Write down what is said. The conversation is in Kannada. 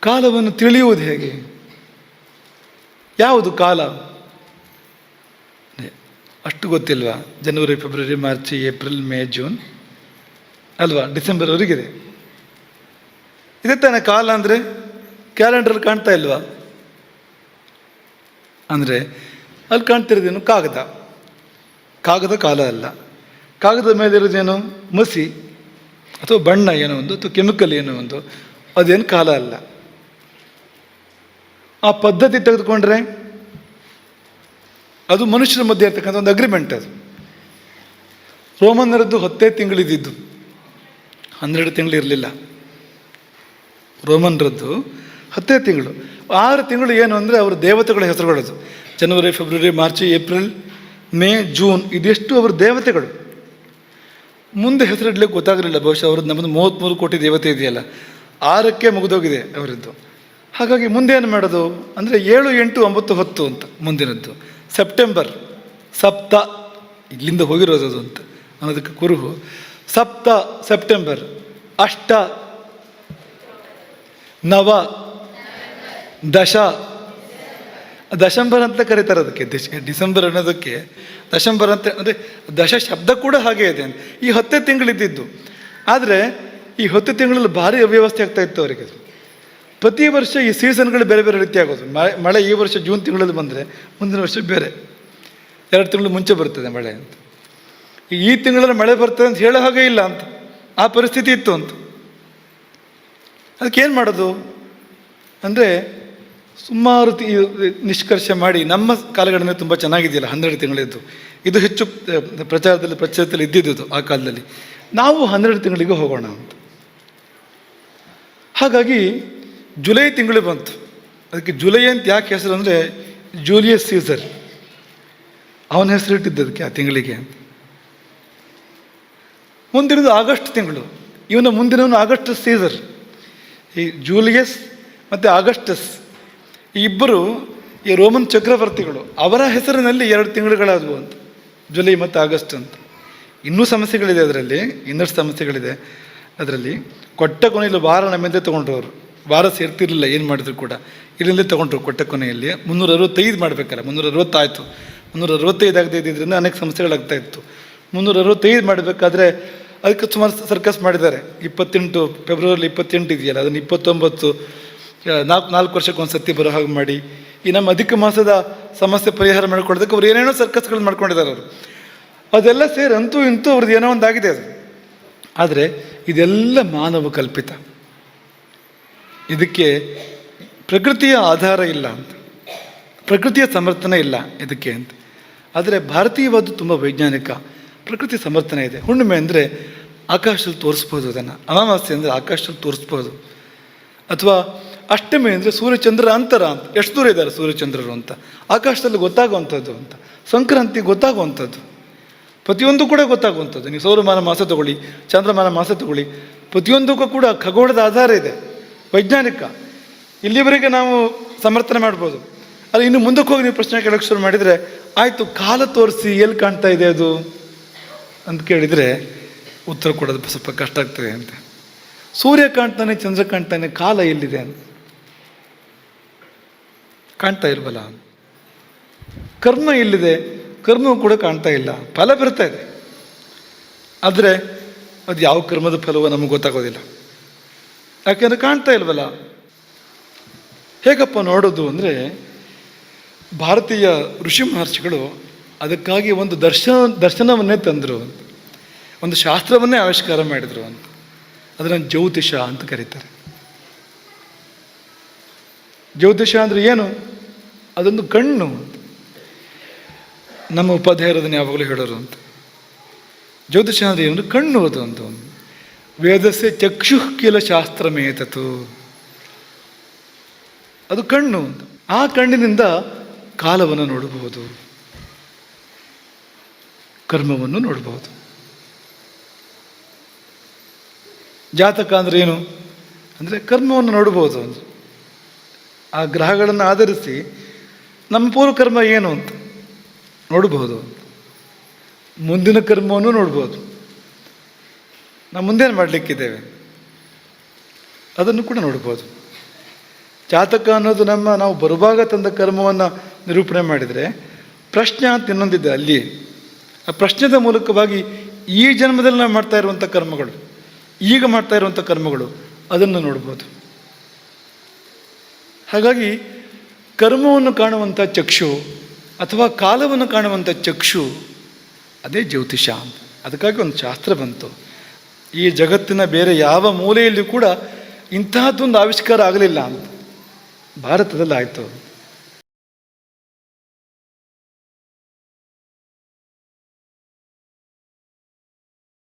ಕಾಲವನ್ನು ತಿಳಿಯುವುದು ಹೇಗೆ? ಯಾವುದು ಕಾಲ? ಅಷ್ಟು ಗೊತ್ತಿಲ್ವಾ? January, February, March, April, May, June. ಅಲ್ವಾ? ಡಿಸೆಂಬರ್ವರೆಗಿದೆ ಇದೆ. ತಾನೇ ಕಾಲ ಅಂದರೆ? ಕ್ಯಾಲೆಂಡರ್ ಕಾಣ್ತಾ ಇಲ್ವಾ? ಅಂದರೆ, ಅಲ್ಲಿ ಕಾಣ್ತಿರೋದೇನು? ಕಾಗದ. ಕಾಗದ ಕಾಲ ಅಲ್ಲ. ಕಾಗದದ ಮೇಲೆ ಇರೋದೇನು? ಮಸಿ. ಅಥವಾ ಬಣ್ಣ ಏನೋ ಒಂದು, ಅಥವಾ ಕೆಮಿಕಲ್ ಏನೋ ಒಂದು. ಅದೇನು ಕಾಲ ಅಲ್ಲ. ಆ ಪದ್ಧತಿ ತೆಗೆದುಕೊಂಡ್ರೆ ಅದು ಮನುಷ್ಯರ ಮಧ್ಯೆ ಇರ್ತಕ್ಕಂಥ ಒಂದು ಅಗ್ರಿಮೆಂಟ್ ಅದು. ರೋಮನ್ನರದ್ದು ಹತ್ತೇ ತಿಂಗಳಿದ್ದು ಹನ್ನೆರಡು ತಿಂಗಳು ಇರಲಿಲ್ಲ. ರೋಮನ್ರದ್ದು ಹತ್ತೇ ತಿಂಗಳು. ಆರು ತಿಂಗಳು ಏನು ಅಂದರೆ ಅವರು ದೇವತೆಗಳ ಹೆಸರುಗಳದು. January, February, March, April, May, June ಇದೆಷ್ಟು ಅವ್ರ ದೇವತೆಗಳು. ಮುಂದೆ ಹೆಸರಿಡ್ಲಿಕ್ಕೆ ಗೊತ್ತಾಗಲಿಲ್ಲ. ಬಹುಶಃ ಅವ್ರದ್ದು ನಮ್ಮದು ಮೂವತ್ತ್ಮೂರು ಕೋಟಿ ದೇವತೆ ಇದೆಯಲ್ಲ. ಆರಕ್ಕೆ ಮುಗಿದೋಗಿದೆ ಅವರದ್ದು. ಹಾಗಾಗಿ ಮುಂದೆ ಏನು ಮಾಡೋದು ಅಂದರೆ ಏಳು ಎಂಟು ಒಂಬತ್ತು ಹತ್ತು ಅಂತ ಮುಂದಿನದ್ದು. ಸೆಪ್ಟೆಂಬರ್ ಸಪ್ತ ಇಲ್ಲಿಂದ ಹೋಗಿರೋದು ಅದು ಅಂತ ಅನ್ನೋದಕ್ಕೆ ಕುರುಹು. ಸಪ್ತ ಸೆಪ್ಟೆಂಬರ್ ಅಷ್ಟ ನವ ದಶ ದಶಂಬರ್ ಅಂತ ಕರೀತಾರೆ ಅದಕ್ಕೆ. ಡಿಸೆಂಬರ್ ಅನ್ನೋದಕ್ಕೆ ದಶಂಬರ್ ಅಂತ ಅಂದರೆ ದಶ ಶಬ್ದ ಕೂಡ ಹಾಗೆ ಇದೆ ಈ ಹತ್ತೇ ತಿಂಗಳಿದ್ದಿದ್ದು. ಆದರೆ ಈ ಹತ್ತು ತಿಂಗಳಲ್ಲಿ ಭಾರಿ ಅವ್ಯವಸ್ಥೆ ಆಗ್ತಾ ಇತ್ತು ಅವರಿಗೆ. ಪ್ರತಿ ವರ್ಷ ಈ ಸೀಸನ್ಗಳು ಬೇರೆ ಬೇರೆ ರೀತಿ ಆಗೋದು. ಮಳೆ ಈ ವರ್ಷ ಜೂನ್ ತಿಂಗಳಲ್ಲಿ ಬಂದರೆ ಮುಂದಿನ ವರ್ಷ ಬೇರೆ. ಎರಡು ತಿಂಗಳು ಮುಂಚೆ ಬರ್ತದೆ ಮಳೆ ಅಂತ. ಈ- ತಿಂಗಳಲ್ಲಿ ಮಳೆ ಬರ್ತದೆ ಅಂತ ಹೇಳೋ ಹಾಗೆ ಇಲ್ಲ ಅಂತ. ಆ ಪರಿಸ್ಥಿತಿ ಇತ್ತು ಅಂತ. ಅದಕ್ಕೇನು ಮಾಡೋದು? ಅಂದರೆ ಸುಮಾರು ನಿಷ್ಕರ್ಷ ಮಾಡಿ ನಮ್ಮ ಕಾಲಗಣನೆ ತುಂಬ ಚೆನ್ನಾಗಿದೆಯಲ್ಲ, ಹನ್ನೆರಡು ತಿಂಗಳಿದ್ದು. ಇದು ಹೆಚ್ಚು ಪ್ರಚಾರದಲ್ಲಿ ಪ್ರಚಾರದಲ್ಲಿ ಇದ್ದಿದ್ದು ಆ ಕಾಲದಲ್ಲಿ. ನಾವು ಹನ್ನೆರಡು ತಿಂಗಳಿಗೆ ಹೋಗೋಣ ಅಂತ. ಹಾಗಾಗಿ ಜುಲೈ ತಿಂಗಳು ಬಂತು. ಅದಕ್ಕೆ ಜುಲೈ ಅಂತ ಯಾಕೆ ಹೆಸರು ಅಂದರೆ ಜೂಲಿಯಸ್ ಸೀಸರ್. ಅವನ ಹೆಸರು ಇಟ್ಟಿದ್ದ ಅದಕ್ಕೆ ಆ ತಿಂಗಳಿಗೆ ಅಂತ. ಮುಂದಿನದು ಆಗಸ್ಟ್ ತಿಂಗಳು. ಇವನ ಮುಂದಿನವನು ಆಗಸ್ಟ್ ಸೀಸರ್. ಈ ಜೂಲಿಯಸ್ ಮತ್ತು ಆಗಸ್ಟಸ್. ಈ ಇಬ್ಬರು ಈ ರೋಮನ್ ಚಕ್ರವರ್ತಿಗಳು ಅವರ ಹೆಸರಿನಲ್ಲಿ ಎರಡು ತಿಂಗಳುಗಳಾದವು ಅಂತ. ಜುಲೈ ಮತ್ತು ಆಗಸ್ಟ್ ಅಂತ. ಇನ್ನೂ ಸಮಸ್ಯೆಗಳಿದೆ ಅದರಲ್ಲಿ, ಇನ್ನಷ್ಟು ಸಮಸ್ಯೆಗಳಿದೆ ಅದರಲ್ಲಿ. ಕೊಟ್ಟ ಕೊನೆಯಲ್ಲಿ ವಾರ ನಮ್ಮಿಂದ ತೊಗೊಂಡ್ರು ಅವರು. ವಾರ ಸೇರ್ತಿರಲಿಲ್ಲ, ಏನು ಮಾಡಿದ್ರು ಕೂಡ. ಇಲ್ಲಿಂದಲೇ ತೊಗೊಂಡ್ರು ಕೊಟ್ಟ ಕೊನೆಯಲ್ಲಿ. ಮುನ್ನೂರ ಅರವತ್ತೈದು ಮಾಡಬೇಕಲ್ಲ ಮುನ್ನೂರ ಅರವತ್ತಾಯಿತು ಮುನ್ನೂರ ಅರವತ್ತೈದು ಆಗದೆ ಇದ್ದಿದ್ದರಿಂದ ಅನೇಕ ಸಮಸ್ಯೆಗಳಾಗ್ತಾ ಇತ್ತು. ಮುನ್ನೂರ ಅರವತ್ತೈದು ಮಾಡಬೇಕಾದ್ರೆ ಅದಕ್ಕೆ ಸುಮಾರು ಸರ್ಕಸ್ ಮಾಡಿದ್ದಾರೆ. ಇಪ್ಪತ್ತೆಂಟು ಫೆಬ್ರವರಿ ಇಪ್ಪತ್ತೆಂಟು ಇದೆಯಲ್ಲ, ಅದನ್ನು ಇಪ್ಪತ್ತೊಂಬತ್ತು ನಾಲ್ಕು ನಾಲ್ಕು ವರ್ಷಕ್ಕೆ ಒಂದು ಸತಿ ಬರೋ ಹಾಗೆ ಮಾಡಿ. ಈ ನಮ್ಮ ಅಧಿಕ ಮಾಸದ ಸಮಸ್ಯೆ ಪರಿಹಾರ ಮಾಡ್ಕೊಳ್ಳೋದಕ್ಕೆ ಅವ್ರು ಏನೇನೋ ಸರ್ಕಸ್ಗಳು ಮಾಡ್ಕೊಂಡಿದ್ದಾರೆ ಅವರು. ಅದೆಲ್ಲ ಸೇರಿ ಅಂತೂ ಇಂತೂ ಅವ್ರದ್ದು ಏನೋ ಒಂದಾಗಿದೆ ಅದು. ಆದರೆ ಇದೆಲ್ಲ ಮಾನವ ಕಲ್ಪಿತ. ಇದಕ್ಕೆ ಪ್ರಕೃತಿಯ ಆಧಾರ ಇಲ್ಲ ಅಂತ. ಪ್ರಕೃತಿಯ ಸಮರ್ಥನೆ ಇಲ್ಲ ಇದಕ್ಕೆ ಅಂತ. ಆದರೆ ಭಾರತೀಯವಾದ್ದು ತುಂಬ ವೈಜ್ಞಾನಿಕ ಪ್ರಕೃತಿ ಸಮರ್ಥನೆ ಇದೆ. ಹುಣ್ಣಿಮೆ ಅಂದರೆ ಆಕಾಶದಲ್ಲಿ ತೋರಿಸ್ಬೋದು ಅದನ್ನು. ಅಮಾವಾಸ್ಯೆ ಅಂದರೆ ಆಕಾಶದಲ್ಲಿ ತೋರಿಸ್ಬೋದು. ಅಥವಾ ಅಷ್ಟಮಿ ಅಂದರೆ ಸೂರ್ಯಚಂದ್ರ ಅಂತರ ಅಂತ. ಎಷ್ಟು ದೂರ ಇದ್ದಾರೆ ಸೂರ್ಯಚಂದ್ರರು ಅಂತ? ಆಕಾಶದಲ್ಲಿ ಗೊತ್ತಾಗುವಂಥದ್ದು ಅಂತ. ಸಂಕ್ರಾಂತಿ ಗೊತ್ತಾಗುವಂಥದ್ದು. ಪ್ರತಿಯೊಂದು ಕೂಡ ಗೊತ್ತಾಗುವಂಥದ್ದು. ನೀವು ಸೌರಮಾನ ಮಾಸ ತಗೊಳ್ಳಿ, ಚಂದ್ರಮಾನ ಮಾಸ ತಗೊಳ್ಳಿ, ಪ್ರತಿಯೊಂದಕ್ಕೂ ಕೂಡ ಖಗೋಳದ ಆಧಾರ ಇದೆ. ವೈಜ್ಞಾನಿಕ. ಇಲ್ಲಿವರೆಗೆ ನಾವು ಸಮರ್ಥನೆ ಮಾಡ್ಬೋದು. ಅದು ಇನ್ನು ಮುಂದಕ್ಕೆ ಹೋಗಿ ನೀವು ಪ್ರಶ್ನೆ ಕೇಳೋಕ್ಕೆ ಶುರು ಮಾಡಿದರೆ, ಆಯಿತು, ಕಾಲ ತೋರಿಸಿ ಎಲ್ಲಿ ಕಾಣ್ತಾ ಇದೆ ಅದು? ಅಂತ ಕೇಳಿದರೆ, ಉತ್ತರ ಕೊಡೋದು ಸ್ವಲ್ಪ ಕಷ್ಟ ಆಗ್ತದೆ ಅಂತ. ಸೂರ್ಯ ಕಾಣ್ತಾನೆ, ಚಂದ್ರ ಕಾಣ್ತಾನೆ, ಕಾಲ ಎಲ್ಲಿದೆ ಅಂತ. ಕಾಣ್ತಾ ಇಲ್ವಲ್ಲ? ಕರ್ಮ ಎಲ್ಲಿದೆ? ಕರ್ಮವು ಕೂಡ ಕಾಣ್ತಾ ಇಲ್ಲ. ಫಲ ಬರ್ತಾ ಇದೆ. ಆದರೆ, ಅದು ಯಾವ ಕರ್ಮದ ಫಲವೋ ನಮಗೆ ಗೊತ್ತಾಗೋದಿಲ್ಲ. ಯಾಕೆಂದ್ರೆ ಕಾಣ್ತಾ ಇಲ್ವಲ್ಲ? ಹೇಗಪ್ಪ ನೋಡೋದು ಅಂದರೆ ಭಾರತೀಯ ಋಷಿ ಮಹರ್ಷಿಗಳು ಅದಕ್ಕಾಗಿ ಒಂದು ದರ್ಶನ, ದರ್ಶನವನ್ನೇ ತಂದರು ಒಂದು ಶಾಸ್ತ್ರವನ್ನೇ ಆವಿಷ್ಕಾರ ಮಾಡಿದರು ಅಂತ. ಅದನ್ನು ಜ್ಯೋತಿಷ ಅಂತ ಕರೀತಾರೆ. ಜ್ಯೋತಿಷ ಅಂದರೆ ಏನು? ಅದೊಂದು ಕಣ್ಣು ನಮ್ಮ ಉಪಾಧ್ಯಾಯರದನ್ನು ಯಾವಾಗಲೂ ಹೇಳೋರು ಅಂತ. ಜ್ಯೋತಿಷ ಅಂದರೆ ಏನು? ಕಣ್ಣು ಅದು ಅಂತ ಒಂದು. ವೇದಸ್ಯ ಚಕ್ಷು ಕಿಲ ಶಾಸ್ತ್ರಮೇತತು. ಅದು ಕಣ್ಣು ಆ ಕಣ್ಣಿನಿಂದ ಕಾಲವನ್ನು ನೋಡಬಹುದು. ಕರ್ಮವನ್ನು ನೋಡಬಹುದು. ಜಾತಕ ಅಂದರೆ ಏನು? ಅಂದರೆ ಕರ್ಮವನ್ನು ನೋಡಬಹುದು ಆ ಗ್ರಹಗಳನ್ನು ಆಧರಿಸಿ ನಮ್ಮ ಪೂರ್ವಕರ್ಮ ಏನು ಅಂತ ನೋಡಬಹುದು ಮುಂದಿನ ಕರ್ಮವನ್ನು ನೋಡ್ಬೋದು ನಾವು ಮುಂದೇನು ಮಾಡಲಿಕ್ಕಿದ್ದೇವೆ? ಅದನ್ನು ಕೂಡ ನೋಡ್ಬೋದು. ಜಾತಕ ಅನ್ನೋದು ನಮ್ಮ ನಾವು ಬರುವಾಗ ತಂದ ಕರ್ಮವನ್ನು ನಿರೂಪಣೆ ಮಾಡಿದರೆ, ಪ್ರಶ್ನೆ ಅಂತ ಇನ್ನೊಂದಿದೆ ಅಲ್ಲಿ. ಆ ಪ್ರಶ್ನೆದ ಮೂಲಕವಾಗಿ ಈ ಜನ್ಮದಲ್ಲಿ ನಾವು ಮಾಡ್ತಾ ಇರುವಂಥ ಕರ್ಮಗಳು, ಈಗ ಮಾಡ್ತಾ ಇರುವಂಥ ಕರ್ಮಗಳು, ಅದನ್ನು ನೋಡ್ಬೋದು. ಹಾಗಾಗಿ ಕರ್ಮವನ್ನು ಕಾಣುವಂಥ ಚಕ್ಷು ಅಥವಾ ಕಾಲವನ್ನು ಕಾಣುವಂಥ ಚಕ್ಷು, ಅದೇ ಜ್ಯೋತಿಷ ಅದಕ್ಕಾಗಿ ಒಂದು ಶಾಸ್ತ್ರ ಬಂತು. ಈ ಜಗತ್ತಿನ ಬೇರೆ ಯಾವ ಮೂಲೆಯಲ್ಲಿ ಕೂಡ ಇಂತಹದ್ದೊಂದು ಆವಿಷ್ಕಾರ ಆಗಲಿಲ್ಲ ಅಂತ ಭಾರತದಲ್ಲಿ ಆಯಿತು.